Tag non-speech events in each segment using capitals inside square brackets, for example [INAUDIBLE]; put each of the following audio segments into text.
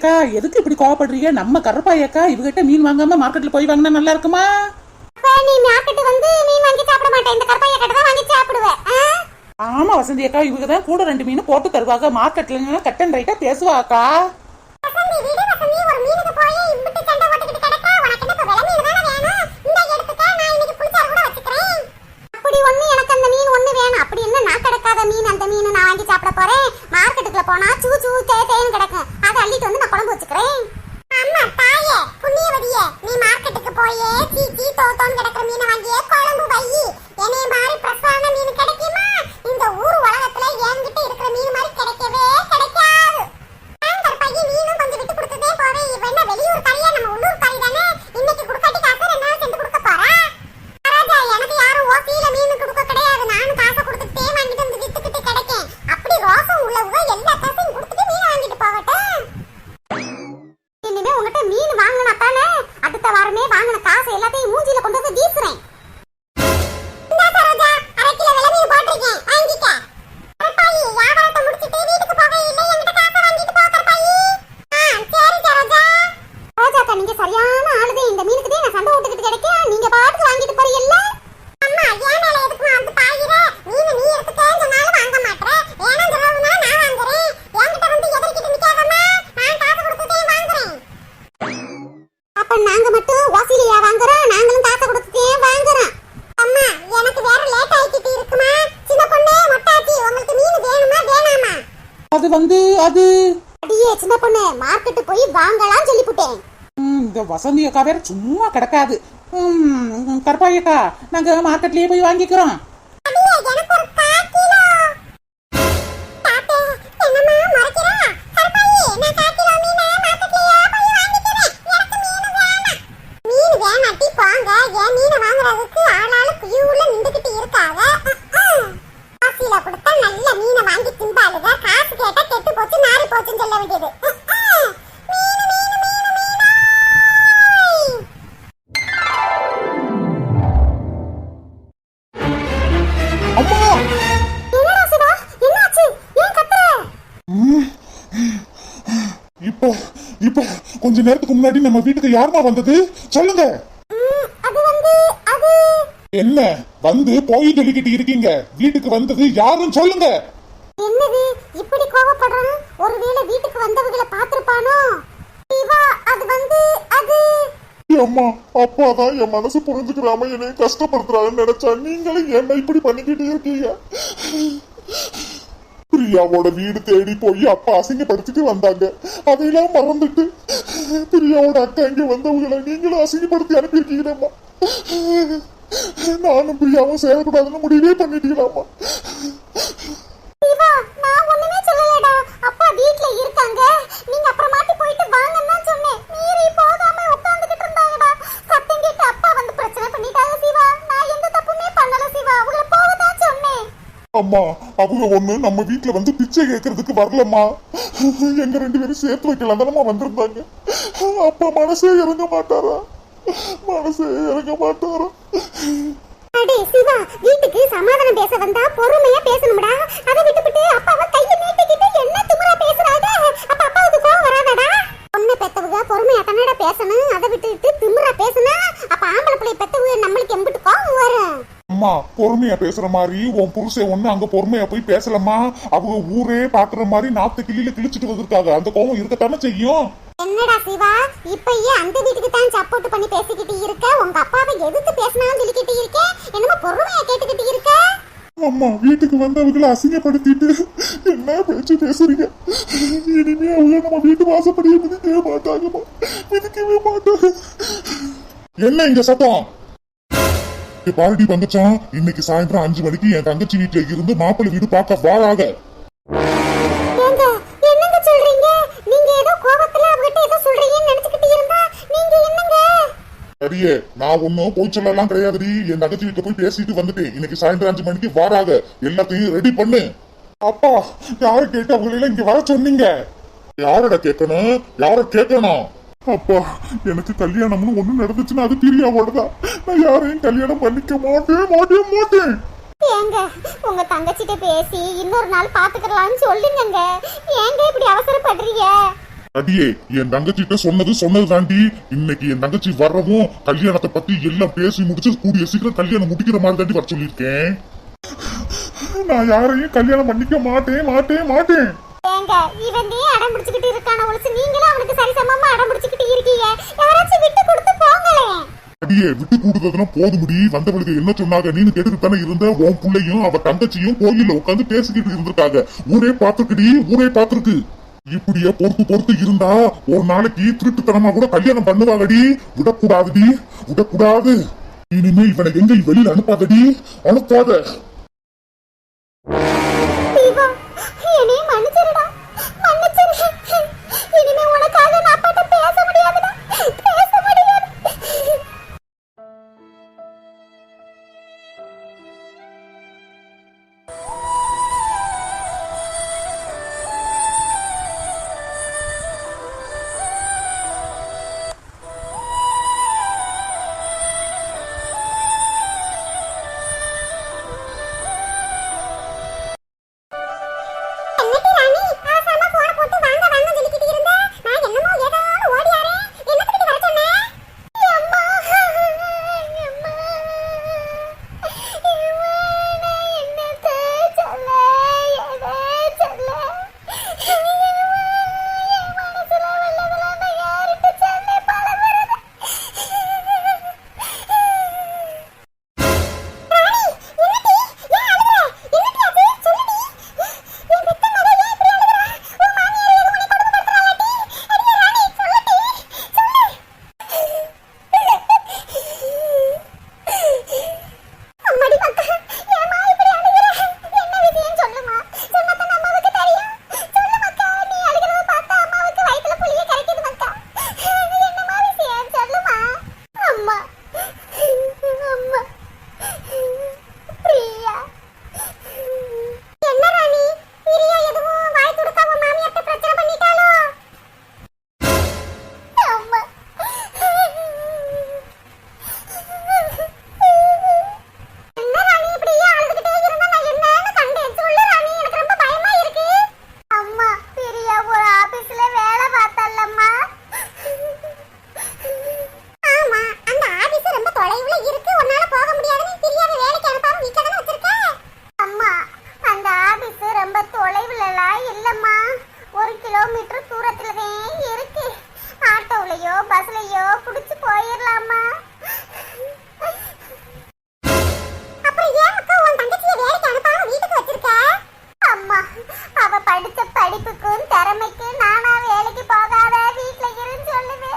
அக்கா எதுக்கு இப்படி கோவப்படுறீங்க? நம்ம கருப்பாய் அக்கா இவகிட்ட மீன் வாங்காம மார்க்கெட்ல போய் வாங்கினா நல்லா இருக்குமா? நீ மார்க்கெட் வந்து மீன் வாங்கி சாப்பிட மாட்டேன். இந்த கருப்பாய கடை தான் வாங்கி சாப்பிடுவேன்? ஆமா வசந்தி அக்கா இவங்க தான் கூட ரெண்டு மீன் போட்டு தருவாங்க. மார்க்கெட்ல கட் அண்ட் ரைட்டா பேசுவா அக்கா. வசந்தி, விடு வசந்தி, ஒரு மீனுக்கு போய் இம்புட்டு சண்டை போட்டுக்கிட்டு கிடக்க, உனக்கு என்ன இப்ப விலை மீன் அந்த மீன் நான் கிடக்காத மீன் அந்த மீன் நான் வாங்கி சாப்பிட போறேன். மார்க்கெட்டுக்குள்ள போனா சூ சூ தே தேன்னு கிடக்கும். அதை அள்ளிட்டு வந்து குழம்பு வச்சுக்கிறேன். அம்மா, தாயே, புண்ணியவதியே, நீ மார்க்கெட்டுக்கு போயே சீ சீ தோ தோன்னு கிடக்கிற மீனை வாங்கியே குழம்பு வையி. என்னைய மாதிரி பிரசான மீன் கிடைக்குமா? இந்த ஊர் உலகத்துல என்கிட்ட இருக்கிற மீன் மாதிரி கிடைக்கவே கிடைக்காது ஆங்கர் பையன் நீனும் கொஞ்சம் விட்டு கொடுத்ததே போவே இவ என்ன வெளியூர் காரியா நம்ம உள்ளூர் காரி தானே இன்னைக்கு குடுக்காட்டி காசு ரெண்டு நாள் சேர்ந்து கொடுக்க போறா ராஜா எனக்கு யாரும் ஓசியில மீன் கொடுக்க கிடையாது நானும் காசை கொடுத்துட்டே வாங்கிட்டு வந்து வித்துக்கிட்டு கிடைக்கேன் அப்படி ரோசம் உள்ளவங்க எல்லா காசையும் கொடுத்துட்டு மீன் வாங்கிட்டு போகட்டும் இனிமே உங்ககிட்ட மீன் வாங்கினா தானே அடுத்த வாரமே வாங்கின காசு எல்லாத்தையும் மூஞ்சில கொண்டு வந்து வீசுறேன் இந்தா சரோஜா, அரை கிலோ விலை மீன் போட்டிருக்கேன், வாங்கிக்க. கருப்பாயி, வியாபாரத்தை முடிச்சிட்டு வீட்டுக்கு போகையில என்கிட்ட காசை வாங்கிட்டு போ, கருப்பாயி. ஆ, சரி சரோஜா. ரோஜாக்கா, நீங்க சரியான ஆளுதே. இந்த மீனுக்குதே நான் சண்டை போட்டுக்கிட்டு கிடைக்கேன். நீங்க பாட்டுக்கு வாங்கிட்டு போறீல்ல? அம்மா, என் மேல எதுக்கும்மா வந்து பாயிர? மீனை நீ எடுத்துக்கன்னு சொன்னாலும் வாங்க மாட்ற. வேணாம்னு சொன்னதுனால நான் வாங்குறேன். என்கிட்ட வந்து எதிர்க்கிட்டு நிக்காதம்மா. நான் காசு கொடுத்துட்டே வாங்குறேன். அப்ப நாங்க மட்டும் ஓசிலியா வாங்குறோம் நாங்களும் காசை கொடுத்துட்டே வாங்குறோம் அம்மா எனக்கு வேற லேட் ஆயிக்கிட்டு இருக்குமா சின்ன பொண்ணே மொட்டாச்சி உங்களுக்கு மீன் வேணுமா வேணாமா அது வந்து அது அடியே சின்ன பொண்ணு மார்க்கெட்டு போய் வாங்கலாம் சொல்லிப்புட்டேன் ம், இந்த வேற சும்மா கிடக்காது. ம், நாங்கள் மார்க்கெட்லேயே நாங்க மார்க்கெட்லயே போய் வாங்கிக்கிறோம். இப்போ இப்போ கொஞ்ச நேரத்துக்கு முன்னாடி நம்ம வீட்டுக்கு யாருமா வந்தது? சொல்லுங்க. என்ன வந்து போய் சொல்லிக்கிட்டு இருக்கீங்க? வீட்டுக்கு வந்தது யாருன்னு சொல்லுங்க. என்னது இப்படி கோவப்படுறான்? ஒருவேளை வீட்டுக்கு வந்தவங்கள பாத்திருப்பானோ சிவா அது வந்து அது. அம்மா அப்பா தான் என் மனசு புரிஞ்சுக்கிறாம என்னை கஷ்டப்படுத்துறாருன்னு நினைச்சா நீங்களும் என்ன இப்படி பண்ணிக்கிட்டு இருக்கீங்க? பிரியாவோட வீடு தேடி போய் அப்பா அசிங்கப்படுத்திட்டு வந்தாங்க. அதையெல்லாம் மறந்துட்டு பிரியாவோட அக்கா இங்க வந்தவங்களை நீங்களும் அசிங்கப்படுத்தி அனுப்பியிருக்கீங்களேம்மா. நானும் பிரியாவும் சேரக்கூடாதுன்னு முடிவே பண்ணிட்டீங்களாம்மா. அம்மா அவங்க ஒண்ணு நம்ம வீட்டுல வந்து பிச்சை கேட்கறதுக்கு வரலம்மா. எங்க ரெண்டு பேரும் சேர்த்து வைக்கலாம் தானம்மா வந்திருந்தாங்க. அப்பா மனசே இறங்க மாட்டாரா? மனசே இறங்க மாட்டாரா? அடே சிவா வீட்டுக்கு சமாதானம் பேச வந்தா பொறுமையா பேசணும்டா அதை விட்டுவிட்டு அப்பாவை கையை நீட்டிக்கிட்டு என்ன திமிரா பேசுறாங்க அப்ப அப்பாவுக்கு கோவம் வராதடா பொண்ணை பெத்தவங்க பொறுமையா தானடா பேசணும் அதை விட்டுட்டு திமிரா பேசுனா அப்ப ஆம்பளை பிள்ளை பெத்தவங்க நம்மளுக்கு எம்பிட்டு கோவம் வரும் அம்மா பொறுமையா பேசுற மாதிரி உன் புருஷன் ஒண்ணு அங்க பொறுமையா போய் பேசலம்மா. அவங்க ஊரே பாக்குற மாதிரி நாத்து கிளியில கிழிச்சிட்டு வந்திருக்காங்க. அந்த கோவம் இருக்கத்தானே செய்யும்? என்னடா சிவா இப்பயே அந்த வீட்டுக்கு தான் சப்போர்ட் பண்ணி பேசிக்கிட்டு இருக்க? உங்க அப்பாவை எதிர்த்து பேசினாலும் சொல்லிக்கிட்டு இருக்க? என்னமோ பொறுமையா கேட்டுக்கிட்டு இருக்க? அம்மா வீட்டுக்கு வந்தவங்களை அசிங்கப்படுத்திட்டு என்ன பேச்சு பேசுறீங்க? இனிமே அவங்க நம்ம வீட்டு வாசப்படியே மிதிக்கவே மாட்டாங்கம்மா. மிதிக்கவே மாட்டாங்க. என்ன இங்க சத்தம்? இங்க பாரடி தங்கச்சான் இன்னைக்கு சாயந்தரம் அஞ்சு மணிக்கு என் தங்கச்சி வீட்டுல இருந்து மாப்பிள்ளை வீடு பார்க்க வாராக ஏங்க என்னங்க சொல்றீங்க? நீங்க ஏதோ கோபத்துல அவகிட்ட ஏதோ சொல்றீங்கன்னு நினைச்சுக்கிட்டு இருந்தா நீங்க என்னங்க? அடியே நான் ஒன்னும் போய் சொல்லலாம் கிடையாதுடி. என் தங்கச்சி வீட்டுல போய் பேசிட்டு வந்துட்டேன். இன்னைக்கு சாயந்தரம் அஞ்சு மணிக்கு வாராக எல்லாத்தையும் ரெடி பண்ணு. அப்பா யார கேட்டு அவங்கள இங்க வர சொன்னீங்க? யாரட கேட்கணும் யார கேட்கணும் அப்பா எனக்கு கல்யாணம்னு ஒண்ணு நடந்துச்சுன்னா அது பிரியாவோடதான் நான் யாரையும் கல்யாணம் பண்ணிக்க மாட்டேன் மாட்டேன் மாட்டேன். ஏங்க உங்க தங்கச்சிட்ட பேசி இன்னொரு நாள் பாத்துக்கலாம்னு சொல்லுங்கங்க. ஏங்க இப்படி அவசரப்படுறீங்க? அடியே என் தங்கச்சிட்ட சொன்னது சொன்னது தாண்டி இன்னைக்கு என் தங்கச்சி வர்றவும் கல்யாணத்தை பத்தி எல்லாம் பேசி முடிச்சு கூடிய சீக்கிரம் கல்யாணம் முடிக்கிற மாதிரி தாண்டி வர சொல்லியிருக்கேன். நான் யாரையும் கல்யாணம் பண்ணிக்க மாட்டேன் மாட்டேன் மாட்டேன். ஏங்க இவன் அடம் பிடிச்சிக்கிட்டு இருக்கான ஒழிச்சு நீங்களும் யாராச்சும் விட்டு கொடுத்து போங்களேன் அடியே விட்டு கூடுததுனா போதுமுடி வந்தவளுக்கு என்ன சொன்னாங்க? நீனு தானே இருந்த? உன் புள்ளையும் அவ தங்கச்சியும் கோயில்ல உட்காந்து பேசிக்கிட்டு இருந்திருக்காங்க. ஊரே பாத்துருக்குடி ஊரே பாத்துருக்கு இப்படியே பொறுத்து பொறுத்து இருந்தா ஒரு நாளைக்கு திருட்டுத்தனமா கூட கல்யாணம் பண்ணுவாங்கடி விடக்கூடாதுடி விடக்கூடாது இனிமே இவனை எங்க வெளியில அனுப்பாதடி அனுப்பாத. அவ படித்த படிப்புக்கும் திறமைக்கும் நானா வேலைக்கு போகாத வீட்டுல இருந்து சொல்லுது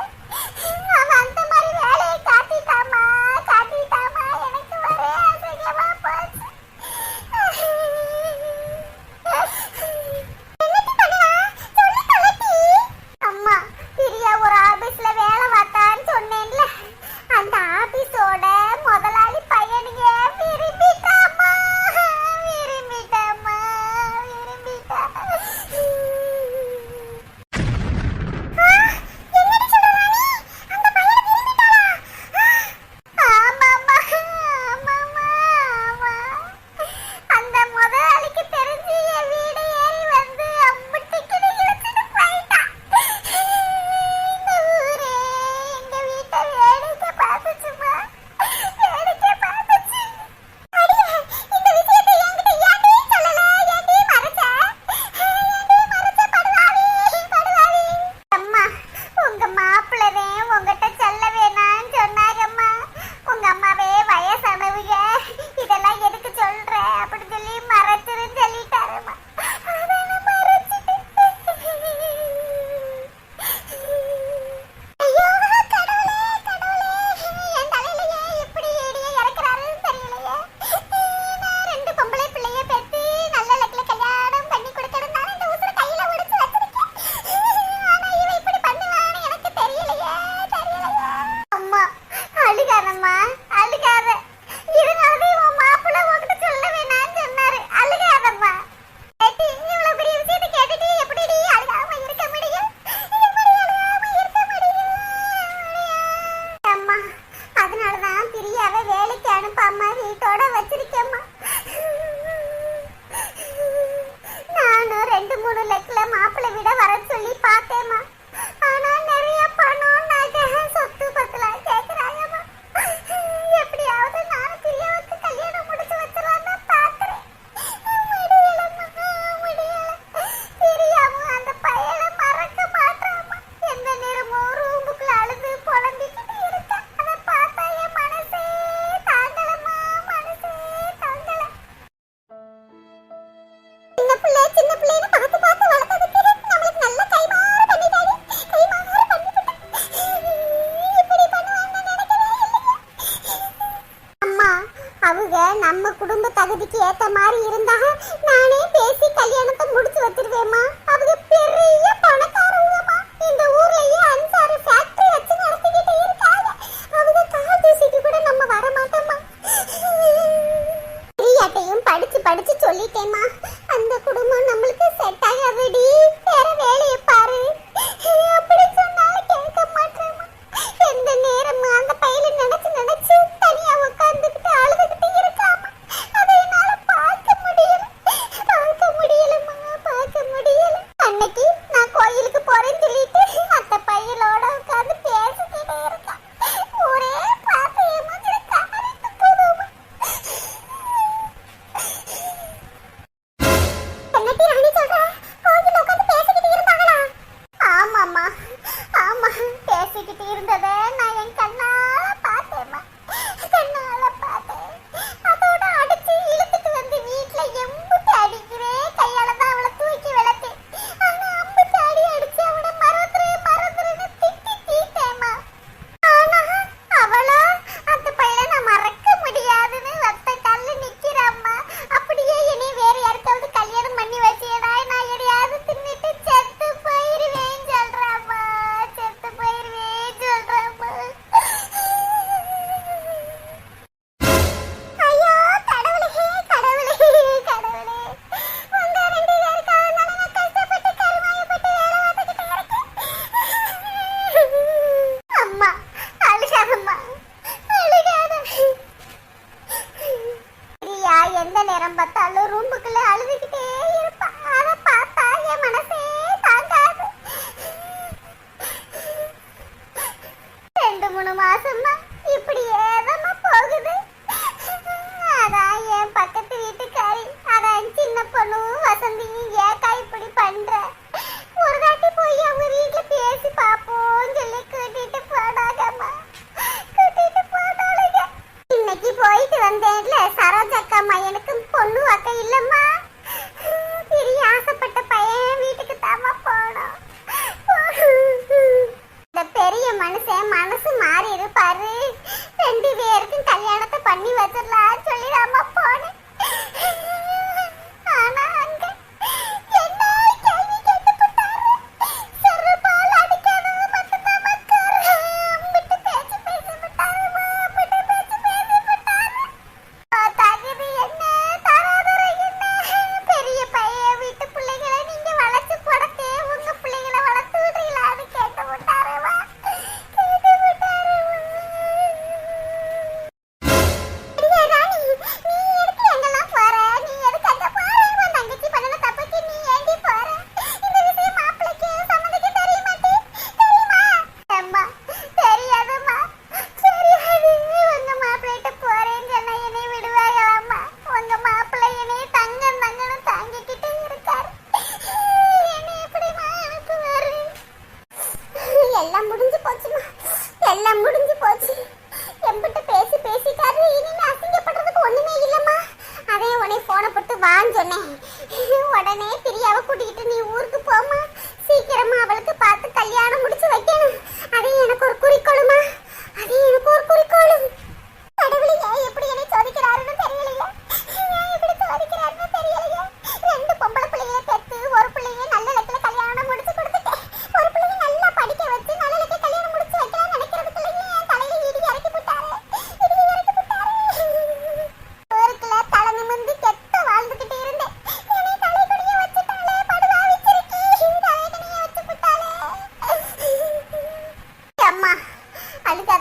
No. [LAUGHS]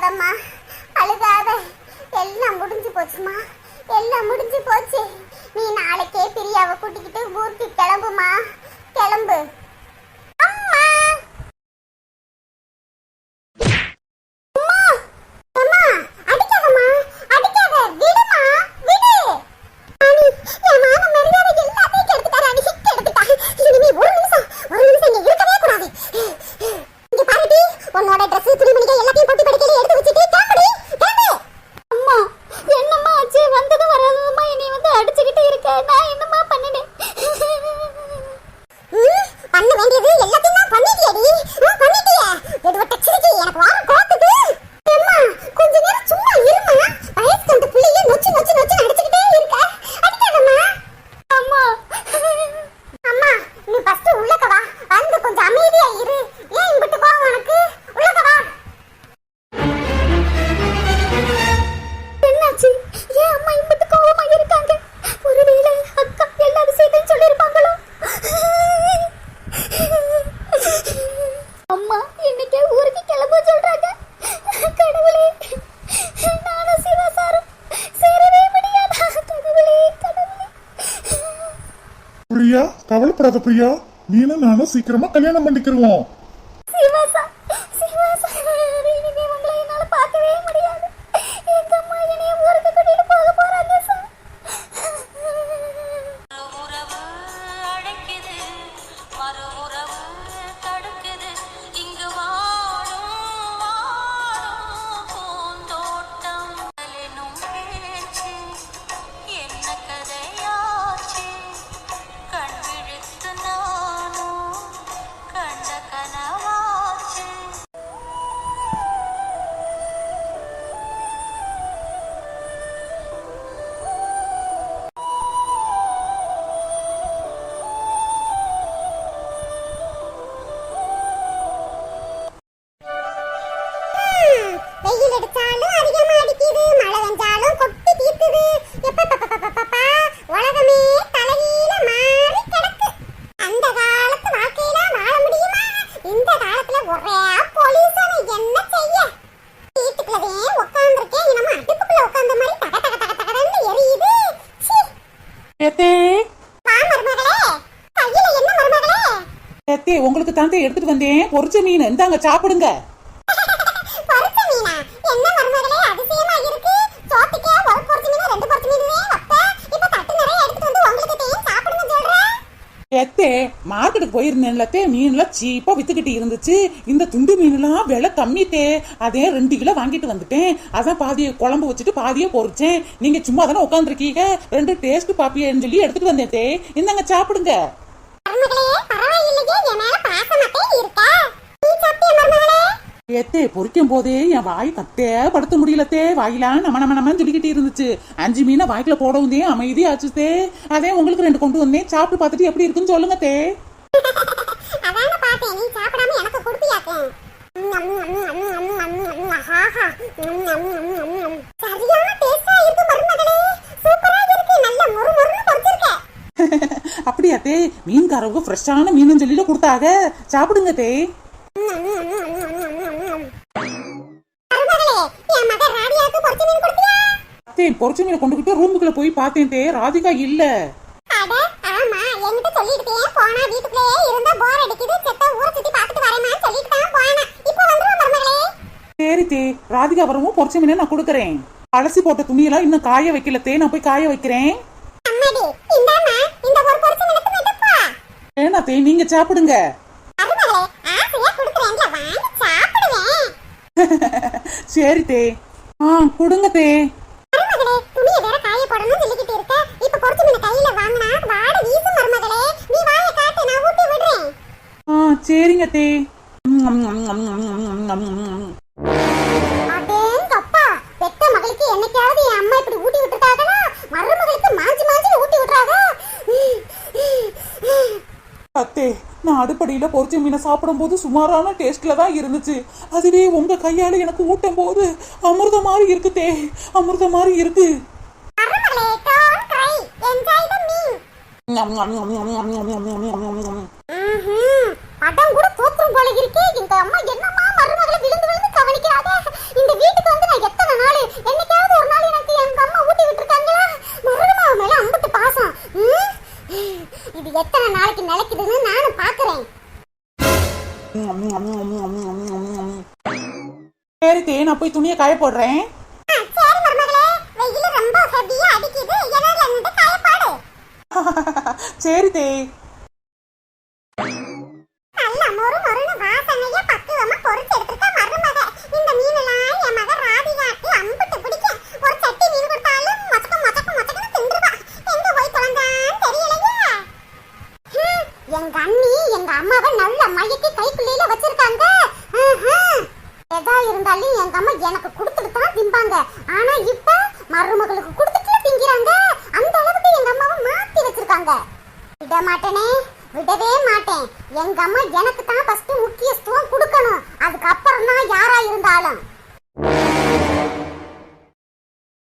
அழுகாதம்மா. அழுகாத. எல்லாம் முடிஞ்சு போச்சுமா. எல்லாம் முடிஞ்சு போச்சு. நீ நாளைக்கே பிரியாவை கூட்டிக்கிட்டு ஊருக்கு கிளம்புமா. கிளம்பு. பிரியா? கவலைப்படாத பிரியா. நீனும் நானும் சீக்கிரமா கல்யாணம் பண்ணிக்கிருவோம். ஏத்தே உங்களுக்கு தாந்தே எடுத்துட்டு வந்தேன். பொரிச்ச மீன். இந்தாங்க சாப்பிடுங்க. தேன் ஏத்தே மார்க்கெட்டுக்கு போயிருந்தேன்லத்தே மீன்லாம் சீப்பா வித்துக்கிட்டு இருந்துச்சு. இந்த துண்டு மீன்லாம் விலை கம்மித்தே அதே ரெண்டு கிலோ வாங்கிட்டு வந்துட்டேன். அதான் பாதியை குழம்பு வச்சுட்டு பாதியை பொரிச்சேன். நீங்க சும்மா தானே உட்காந்துருக்கீங்க ரெண்டு டேஸ்ட் பாப்பியன்னு சொல்லி எடுத்துட்டு வந்தேன் தே. இந்தாங்க சாப்பிடுங்க. ஏத்தே பொரிக்கும் போதே என் வாய் தத்தே படுத்த முடியலத்தே வாயிலாம் நம்ம நம்ம நம்ம சொல்லிக்கிட்டே இருந்துச்சு. அஞ்சு மீனை வாய்க்குள்ள போடவும் தே. அதே உங்களுக்கு ரெண்டு கொண்டு வந்தேன். சாப்பிட்டு பார்த்துட்டு எப்படி இருக்குன்னு சொல்லுங்க தே அதான பார்த்தேன் நீ சாப்பிடாம எனக்கு கொடுப்பியாக்கேன் சரியான டேஸ்டா இருக்கு மருமகளே சூப்பரா இருக்கு நல்ல மொறு மொறுன்னு பொரிச்சிருக்க அப்படியா தே மீன்காரவங்க ஃப்ரெஷ்ஷான மீன் சொல்லிட்டு கொடுத்தாங்க சாப்பிடுங்க தே. தே பொரிச்ச மீனை கொண்டுகிட்டு ரூமுக்குள்ள போய் பார்த்தேன் தே. ராதிகா இல்ல. சரி தே ராதிகா வரவும் பொரிச்ச மீனை நான் கொடுக்குறேன். அலசி போட்ட துணியெல்லாம் இன்னும் காய வைக்கல தே நான் போய் காய வைக்கிறேன். அம்மாடி இந்தாம்மா நீங்க சாப்பிடுங்க சரி தே ஆ கொடுங்க தே வாங்கினா நீ நான் ஊட்டி ஆ சரிங்க தே என்னைக்காவது என் அம்மா இப்படி ஊட்டி விட்டுட்டாங்கன்னா மருமகளுக்கு மாஞ்சி மாஞ்சி ஊட்டி விட்டுறாங்க அத்தே நான் அடுப்படியில பொறிச்ச மீனை சாப்பிடும்போது சுமாரான டேஸ்ட்ல தான் இருந்துச்சு. அதுவே உங்க கையால எனக்கு ஊட்டும் போது அமிர்த மாதிரி இருக்கு தே. அமிர்த மாதிரி இருக்கு. மருமகளே கூட தோத்துரும் போல இருக்கே. இந்த அம்மா என்னமா மருமகளை விழுந்து விழுந்து கவனிக்கிறாங்க. இந்த வீட்டுக்கு வந்து நான் எத்தனை நாள் என்னைக்காவது ஒரு நாள் எனக்கு எங்க அம்மா ஊட்டி விட்டுருக்காங்களா மருமக மேல அம்புட்டு பாசம் ம்? இது எத்தனை நாளைக்கு நிலைக்குதுன்னு நானும் பாக்குறேன் சரி தே நான் போய் துணியை காய போடுறேன். சரி மருமகளே [LAUGHS] எங்க அம்மாவை நல்ல மயக்கி கைக்குள்ளையில வச்சிருக்காங்க. எதா இருந்தாலும் எங்க அம்மா எனக்கு கொடுத்துட்டு தான் திம்பாங்க. ஆனா இப்ப மருமகளுக்கு கொடுத்துட்டு திங்கிறாங்க. அந்த அளவுக்கு எங்க அம்மாவை மாத்தி வச்சிருக்காங்க. விட மாட்டேனே. விடவே மாட்டேன். எங்க அம்மா எனக்கு தான் ஃபர்ஸ்ட் முக்கியத்துவம் கொடுக்கணும். அதுக்கப்புறம் தான் யாரா இருந்தாலும்.